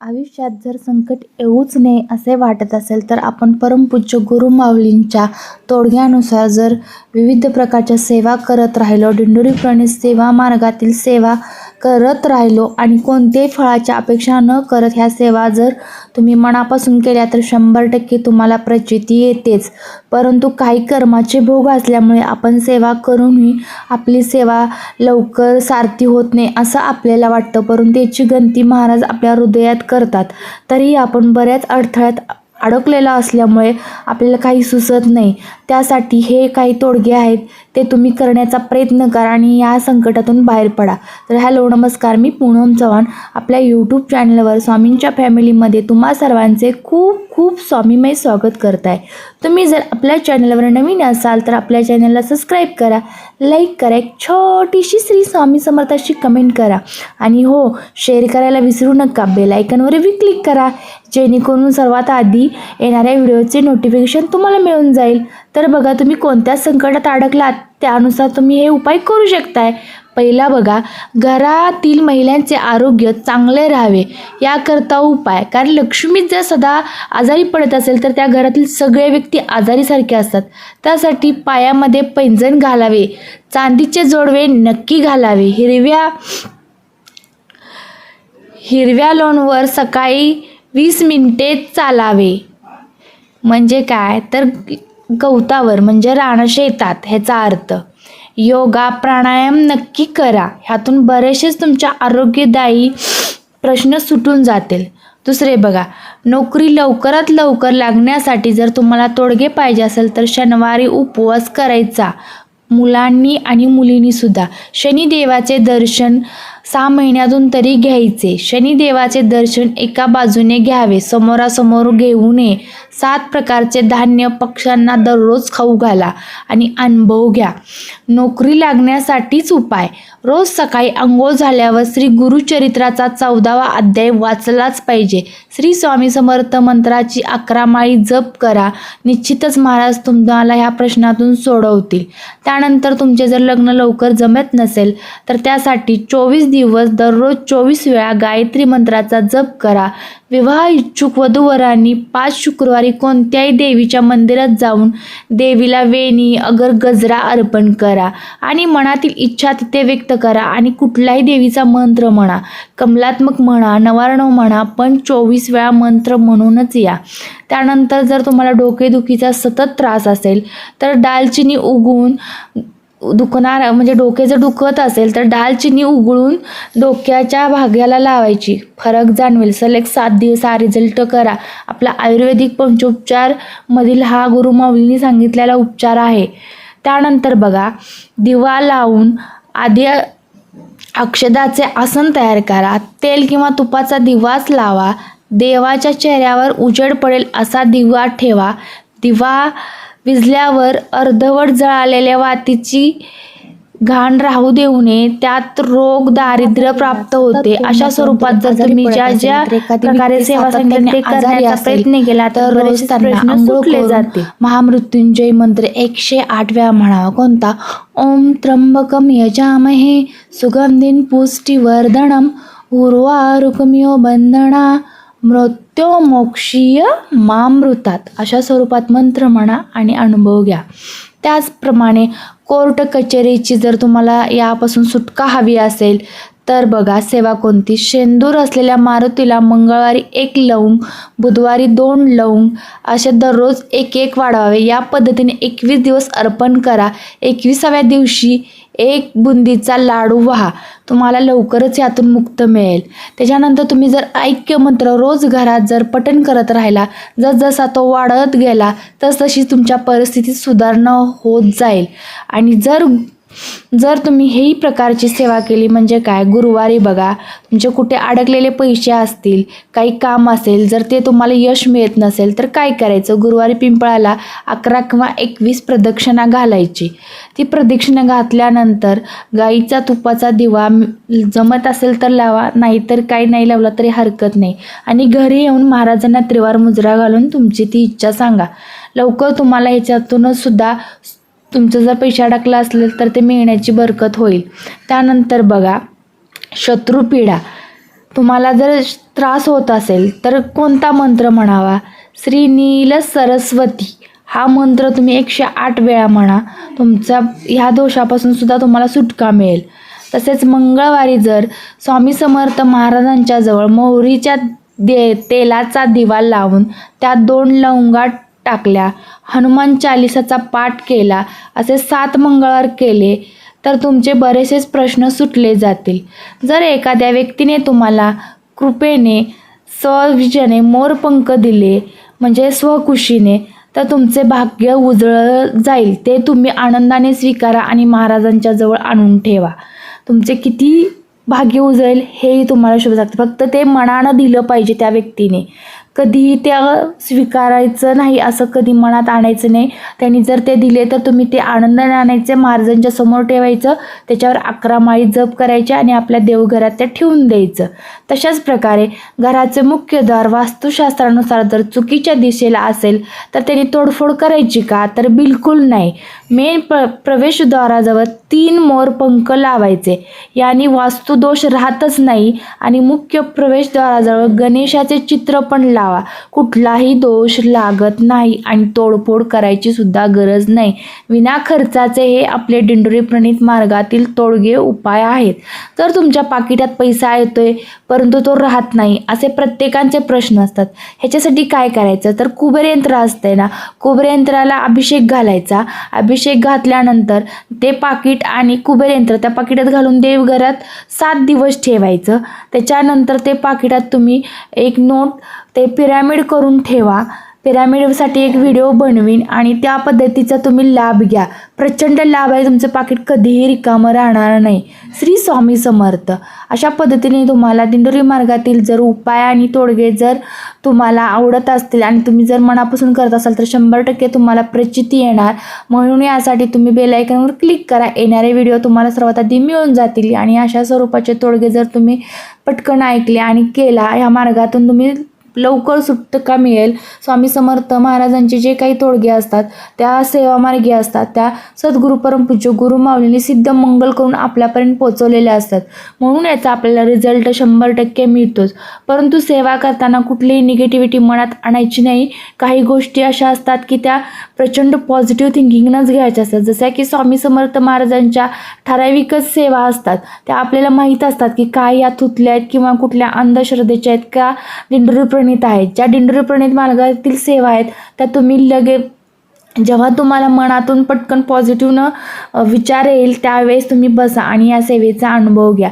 आयुष्यात जर संकट येऊच नये असे वाटत असेल तर आपण परमपूज्य गुरुमाऊलींच्या तोडग्यानुसार जर विविध प्रकारच्या सेवा करत राहिलो दिंडोरीप्रणे सेवा मार्गातील सेवा करत राहिलो आणि कोणत्याही फळाची अपेक्षा न करत ह्या सेवा जर तुम्ही मनापासून केल्या तर शंभर टक्के तुम्हाला प्रचिती येतेच. परंतु काही कर्माचे भोग असल्यामुळे आपण सेवा करूनही आपली सेवा लवकर सारथी होत नाही असं आपल्याला वाटतं. परंतु याची गंती महाराज आपल्या हृदयात करतात. तरी आपण बऱ्याच अडथळ्यात अडकलेला असल्यामुळे आपल्याला काही सुचत नाही. त्यासाठी हे काही तोडगे आहेत ते तुम्ही करण्याचा प्रयत्न करा आणि या संकटातून बाहेर पडा. तर हॅलो नमस्कार. मी पूनम चव्हाण. आपल्या यूट्यूब चॅनलवर स्वामींच्या फॅमिलीमध्ये तुम्हा सर्वांचे खूप खूप स्वामीमय स्वागत करत आहे तुम्ही जर आपल्या चॅनलवर नवीन असाल तर आपल्या चॅनलला सबस्क्राईब करा. लाईक करा. एक छोटीशी श्री स्वामी समर्थाशी कमेंट करा. आणि हो शेअर करायला विसरू नका. बेल आयकनवर क्लिक करा. जेणेकरून सर्वात आधी येणाऱ्या व्हिडिओचे नोटिफिकेशन तुम्हाला मिळून जाईल. तर बघा तुम्ही कोणत्या संकटात अडकलात त्यानुसार तुम्ही हे उपाय करू शकताय. पहिला बघा घरातील महिलांचे आरोग्य चांगले राहावे याकरता उपाय. कारण लक्ष्मी जर सदा आजारी पडत असेल तर त्या घरातील सगळे व्यक्ती आजारीसारखे असतात. त्यासाठी पायामध्ये पैंजण घालावे चांदीचे जोडवे नक्की घालावे. हिरव्या हिरव्या लोणवर सकाळी वीस मिनिटे चालावे. म्हणजे काय? तर गवतावर म्हणजे रान शेतात ह्याचा अर्थ. योगा प्राणायाम नक्की करा. ह्यातून बरेचसेच तुमच्या आरोग्यदायी प्रश्न सुटून जातील. दुसरे बघा नोकरी लवकरात लवकर लागण्यासाठी जर तुम्हाला तोडगे पाहिजे असेल तर शनिवारी उपवास करायचा. मुलांनी आणि मुलींनीसुद्धा. शनिदेवाचे दर्शन सहा महिन्यातून तरी घ्यायचे. शनिदेवाचे दर्शन एका बाजूने घ्यावे. समोरासमोर घेऊ नये. सात प्रकारचे धान्य पक्ष्यांना दररोज खाऊ घाला आणि अनुभव घ्या. नोकरी लागण्यासाठीच उपाय. रोज सकाळी आंघोळ झाल्यावर श्री गुरुचरित्राचा चौदावा अध्याय वाचलाच पाहिजे. श्री स्वामी समर्थ मंत्राची अकरा माळी जप करा. निश्चितच महाराज तुम्हाला ह्या प्रश्नातून सोडवतील. त्यानंतर तुमचे जर लग्न लवकर जमत नसेल तर त्यासाठी चोवीस दिवस दररोज चोवीस वेळा गायत्री मंत्राचा जप करा. विवाह इच्छुक वधूवरांनी पाच शुक्रवारी कोणत्याही देवीच्या मंदिरात जाऊन देवीला वेणी अगर गजरा अर्पण करा आणि मनातील इच्छा तिथे व्यक्त करा आणि कुठल्याही देवीचा मंत्र म्हणा कमलात्मक म्हणा नवारणव म्हणा पण चोवीस वेळा मंत्र म्हणूनच या. त्यानंतर जर तुम्हाला डोकेदुखीचा सतत त्रास असेल तर दालचिनी उगवून दुखणार म्हणजे डोके जर दुखत असेल तर दालचिनी उगळून डोक्याच्या भाग्याला लावायची. फरक जाणवेल. सलग सात दिवस हा रिझल्ट करा. आपला आयुर्वेदिक पंचोपचारमधील हा गुरुमाऊलींनी सांगितलेला उपचार आहे. त्यानंतर बघा दिवा लावून आधी अक्षदाचे आसन तयार करा. तेल किंवा तुपाचा दिवाच लावा. देवाच्या चेहऱ्यावर उजेड पडेल असा दिवा ठेवा. दिवा विझल्यावर अर्धवट जळालेल्या वातीची घाण राहू देऊ नये त्यात रोग दारिद्र्य प्राप्त होते. अशा स्वरूपात जर तुम्ही ज्या ज्या प्रकारे सेवा ते करण्याचा प्रयत्न केला तर रोज त्यांना जाते. महामृत्युंजय मंत्र एकशे आठ वेळा म्हणावा कोणता? ओम त्र्यंबकम यजामहे सुगंधीन पुष्टिवर्धनम उर्वारुकमियो बंधना मृत्यो मोक्षीय मामृतात. अशा स्वरूपात मंत्र म्हणा आणि अनुभव घ्या. त्याचप्रमाणे कोर्ट कचेरीची जर तुम्हाला यापासून सुटका हवी असेल तर बघा सेवा कोणती? शेंदूर असलेल्या मारुतीला मंगळवारी एक लवंग बुधवारी दोन लवंग असे दररोज एक एक वाढवावे. या पद्धतीने एकवीस दिवस अर्पण करा. एकविसाव्या दिवशी एक बुंदीचा लाडू व्हा. तुम्हाला लवकरच यातून मुक्त मिळेल. त्याच्यानंतर तुम्ही जर ऐक्य मंत्र रोज घरात जर पठण करत राहिला जसजसा तो वाढत गेला तसतशी तुमच्या परिस्थितीत सुधारणा होत जाईल. आणि जर जर तुम्ही हेही प्रकारची सेवा केली म्हणजे काय? गुरुवारी बघा तुमचे कुठे अडकलेले पैसे असतील काही काम असेल जर ते तुम्हाला यश मिळत नसेल तर काय करायचं? गुरुवारी पिंपळाला अकरा किंवा एकवीस प्रदक्षिणा घालायची. ती प्रदक्षिणा घातल्यानंतर गाईचा तुपाचा दिवा जमत असेल तर लावा नाहीतर काही नाही लावला तरी हरकत नाही. आणि घरी येऊन महाराजांना त्रिवार मुजरा घालून तुमची ती इच्छा सांगा. लवकर तुम्हाला ह्याच्यातूनच सुद्धा तुमचं जर पैसे अडकला असेल तर ते मिळण्याची बरकत होईल. त्यानंतर बघा शत्रुपीडा तुम्हाला जर त्रास होत असेल तर कोणता मंत्र म्हणावा? श्री नील सरस्वती. हा मंत्र तुम्ही एकशे आठ वेळा म्हणा. तुमचा ह्या दोषापासून सुद्धा तुम्हाला सुटका मिळेल. तसेच मंगळवारी जर स्वामी समर्थ महाराजांच्या जवळ मोहरीच्या दे तेलाचा दिवा लावून त्यात दोन लवंगा टाकल्या. हनुमान चालिसाचा पाठ केला. असे सात मंगळवार केले तर तुमचे बरेचसेच प्रश्न सुटले जातील. जर एखाद्या व्यक्तीने तुम्हाला कृपेने स्वविजने मोरपंख दिले म्हणजे स्वखुशीने तर तुमचे भाग्य उजळ जाईल. ते तुम्ही आनंदाने स्वीकारा आणि महाराजांच्या जवळ आणून ठेवा. तुमचे किती भाग्य उजळेल हेही तुम्हाला शोभू सांगते फक्त ते मनानं दिलं पाहिजे त्या व्यक्तीने. कधीही त्या स्वीकारायचं नाही असं कधी मनात आणायचं नाही. त्यांनी जर ते दिले तर तुम्ही ते आनंदाने आणायचे महाराजांच्या समोर ठेवायचं त्याच्यावर अकरा माळी जप करायचे आणि आपल्या देवघरात ते ठेवून द्यायचं. तशाच प्रकारे घराचे मुख्य द्वार वास्तुशास्त्रानुसार जर चुकीच्या दिशेला असेल तर त्यांनी तोडफोड करायची का? तर बिलकुल नाही. मेन प्र प्रवेशद्वाराजवळ तीन मोरपंख लावायचे. याने वास्तुदोष राहतच नाही आणि मुख्य प्रवेशद्वाराजवळ गणेशाचे चित्र पण लावा. कुठलाही दोष लागत नाही आणि तोडफोड करायची सुद्धा गरज नाही. विना खर्चाचे हे आपले दिंडोरी प्रणित मार्गातील तोडगे उपाय आहेत. तर तुमच्या पाकिटात पैसा येतोय परंतु तो राहत नाही असे प्रत्येकांचे प्रश्न असतात. ह्याच्यासाठी काय करायचं? तर कुबेर यंत्र असतंय ना कुबेर यंत्राला अभिषेक घालायचा. अभिषेक घातल्यानंतर ते पाकिट आणि कुबेर यंत्र त्या पाकिटात घालून देवघरात सात दिवस ठेवायचं. त्याच्यानंतर ते पाकिटात तुम्ही एक नोट ते पिरॅमिड करून ठेवा. पिरामिडसाठी एक व्हिडिओ बनवीन आणि त्या पद्धतीचा तुम्ही लाभ घ्या. प्रचंड लाभ आहे तुमचं पाकिट कधीही रिकामं राहणार नाही. श्री स्वामी समर्थ. अशा पद्धतीने तुम्हाला दिंडोरी मार्गातील जर उपाय आणि तोडगे जर तुम्हाला आवडत असतील आणि तुम्ही जर मनापासून करत असाल तर शंभर टक्के तुम्हाला प्रचिती येणार. म्हणून यासाठी तुम्ही बेलायकनवर क्लिक करा. येणारे व्हिडिओ तुम्हाला सर्वात आधी मिळून जातील आणि अशा स्वरूपाचे तोडगे जर तुम्ही पटकन ऐकले आणि केला या मार्गातून तुम्ही लवकर सुटका मिळेल. स्वामी समर्थ महाराजांचे जे काही तोडगे असतात त्या सेवामार्गी असतात. त्या सद्गुरू परमपूज्य गुरु माऊलीने सिद्ध मंगल करून आपल्यापर्यंत पोचवलेल्या असतात. म्हणून याचा आपल्याला रिझल्ट शंभर टक्के मिळतोच. परंतु सेवा करताना कुठलीही निगेटिव्हिटी मनात आणायची नाही. काही गोष्टी अशा असतात की त्या प्रचंड पॉझिटिव्ह थिंकिंगनंच घ्यायच्या असतात. जसं की स्वामी समर्थ महाराजांच्या ठराविकच सेवा असतात. त्या आपल्याला माहीत असतात की काय या थुतल्या आहेत किंवा कुठल्या अंधश्रद्धेच्या आहेत का दिंडोरी प्रणित आहेत. ज्या दिंडोरी प्रणित मार्गातील सेवा आहेत त्या तुम्ही लगे जेव्हा तुम्हाला मनातून पटकन पॉझिटिव्हनं विचार येईल त्यावेळेस तुम्ही बसा आणि या सेवेचा अनुभव घ्या.